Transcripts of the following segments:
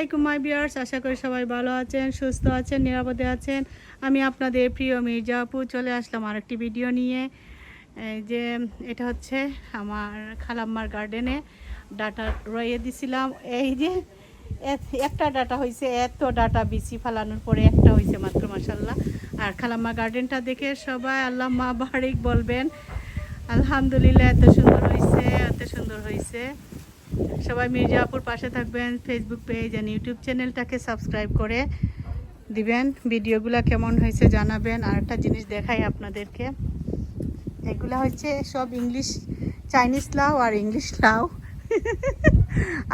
আসসালামাইকুম মাই বিয়ার্স আশা করি সবাই ভালো আছেন, সুস্থ আছেন, নিরাপদে আছেন। আমি আপনাদের প্রিয় মির্জা আপু, চলে আসলাম আরেকটি ভিডিও নিয়ে। যে, এটা হচ্ছে আমার খালাম্মার গার্ডেনে ডাটা রয়ে দিছিলাম। এই যে একটা ডাটা হয়েছে এত ডাটা বিচি ফালানোর পরে একটা হয়েছে মাত্র মাসাল্লাহ আর খালাম্মা গার্ডেনটা দেখে সবাই আল্লাহ মা বারিক বলবেন। আলহামদুলিল্লাহ, এত সুন্দর হয়েছে এত সুন্দর হয়েছে সবাই মির্জাপুর পাশে থাকবেন ফেসবুক পেজ আর ইউটিউব চ্যানেলটাকে সাবস্ক্রাইব করে দিবেন। ভিডিওগুলো কেমন হয়েছে জানাবেন। আর একটা জিনিস দেখাই আপনাদেরকে। এগুলা হচ্ছে সব ইংলিশ চাইনিজ লাউ আর ইংলিশ লাউ।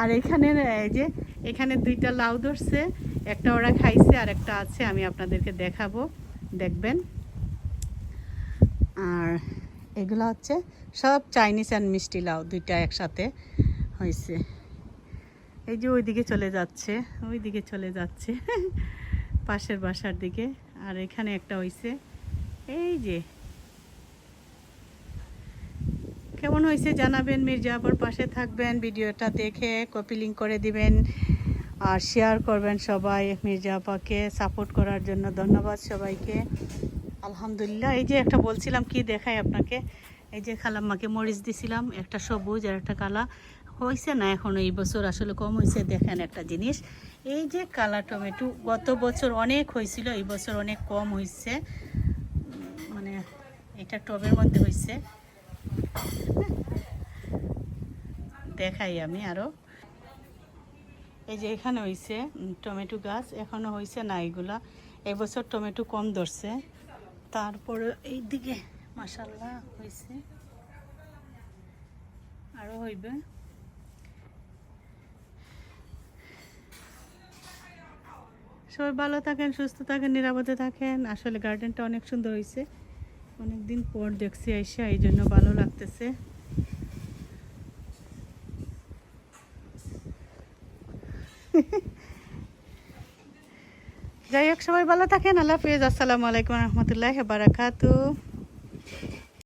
আর এখানে যে, এখানে দুইটা লাউ ধরছে। একটা ওরা খাইছে আর একটা আছে, আমি আপনাদেরকে দেখাবো। দেখবেন। আর এগুলো হচ্ছে সব চাইনিজ অ্যান্ড মিষ্টি লাউ দুইটা একসাথে। হয়েছে। এই যে ওইদিকে চলে যাচ্ছে, ওইদিকে চলে যাচ্ছে, পাশের বাসার দিকে। আর এখানে একটা হয়েছে এই যে। কেমন হয়েছে জানাবেন মির্জাপুর পাশে থাকবেন, ভিডিওটা দেখে কপি লিঙ্ক করে দিবেন, আর শেয়ার করবেন সবাই। মির্জাপাকে সাপোর্ট করার জন্য ধন্যবাদ সবাইকে। আলহামদুলিল্লাহ, এই যে একটা বলছিলাম, কি দেখাই আপনাকে? এই যে খালাম্মাকে মরিচ দিছিলাম, একটা সবুজ আর একটা কালা। হয়েছে না এখন, এই বছর আসলে কম হয়েছে দেখেন একটা জিনিস। এই যে কালা টমেটো, গত বছর অনেক হয়েছিল এই বছর অনেক কম হয়েছে মানে এটা টবের মধ্যে হয়েছে দেখাই আমি আরও। এই যে এখানে হয়েছে টমেটো গাছ এখনও হয়েছে না এগুলা। এবছর টমেটো কম ধরছে। তারপরে এই দিকে মাসাল্লাহ হয়েছে আরও হইবে। সবাই ভালো থাকেন, সুস্থ থাকেন, নিরাপদে থাকেন। আসলে গার্ডেনটা অনেক সুন্দর হয়েছে অনেক দিন পর দেখছি আইসা, এই জন্য ভালো লাগতেছে। যাই হোক, সবাই ভালো থাকেন। আল্লাহ হাফিজ। আসসালামু আলাইকুম রহমতুল্লাহ বারাকাতু